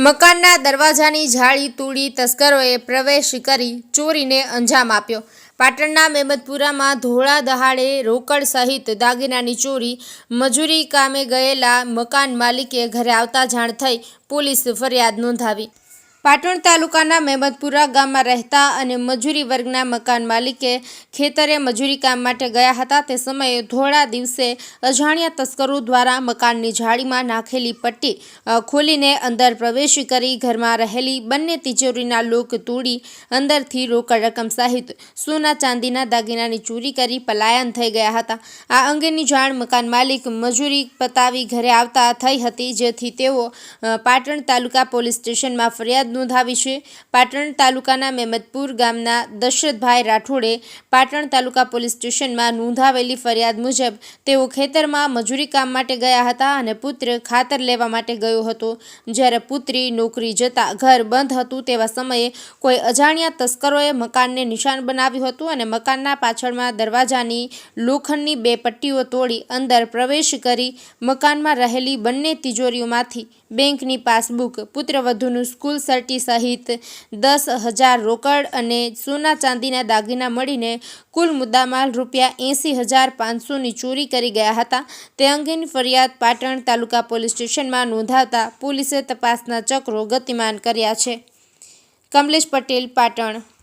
મકાનના દરવાજાની જાળી તોડી તસ્કરોએ પ્રવેશ કરી ચોરીને અંજામ આપ્યો. પાટણના મેમદપુરામાં ધોળા દહાડે રોકડ સહિત દાગીનાની ચોરી. મજૂરી કામે ગયેલા મકાન માલિકે ઘરે આવતા જાણ થઈ પોલીસ ફરિયાદ નોંધાવી. પાટણ તાલુકાના મહેમદપુરા ગામમાં રહેતા અને મજૂરી વર્ગના મકાન માલિકે ખેતરે મજૂરી કામ માટે ગયા હતા. તે સમયે ધોળા દિવસે અજાણ્યા તસ્કરો દ્વારા મકાનની જાળીમાં નાખેલી પટ્ટી ખોલીને અંદર પ્રવેશ કરી ઘરમાં રહેલી બંને તિજોરીના લોક તોડી અંદરથી રોકડ રકમ સહિત સોના ચાંદીના દાગીનાની ચોરી કરી પલાયન થઈ ગયા હતા. આ અંગેની જાણ મકાન માલિક મજૂરી પતાવી ઘરે આવતા થઈ હતી, જેથી તેઓ પાટણ તાલુકા પોલીસ સ્ટેશનમાં ફરિયાદ નોંધાવી છે પાટણ તાલુકાના મેમદપુર ગામના દશરથભાઈ રાઠોડે પાટણ તાલુકા પોલીસ સ્ટેશનમાં નોંધાવેલી ફરિયાદ મુજબ તેઓ ખેતરમાં મજૂરી કામ માટે ગયા હતા અને પુત્ર ખાતર લેવા માટે ગયો હતો. જ્યારે પુત્રી નોકરી જતા ઘર બંધ હતું તેવા સમયે કોઈ અજાણ્યા તસ્કરોએ મકાનને નિશાન બનાવ્યું હતું અને મકાનના પાછળમાં દરવાજાની લોખંડની બે પટ્ટીઓ તોડી અંદર પ્રવેશ કરી મકાનમાં રહેલી બંને તિજોરીઓમાંથી બેંકની પાસબુક, પુત્રવધુનું સ્કૂલ સર્ટી સહિત દસ હજાર રોકડ અને સોના ચાંદીના દાગીના મળીને કુલ મુદ્દામાલ રૂપિયા એંસી હજાર પાંચસોની ચોરી કરી ગયા હતા. તે અંગેની ફરિયાદ પાટણ તાલુકા પોલીસ સ્ટેશનમાં નોંધાવતા પોલીસે તપાસના ચક્રો ગતિમાન કર્યા છે. કમલેશ પટેલ, પાટણ.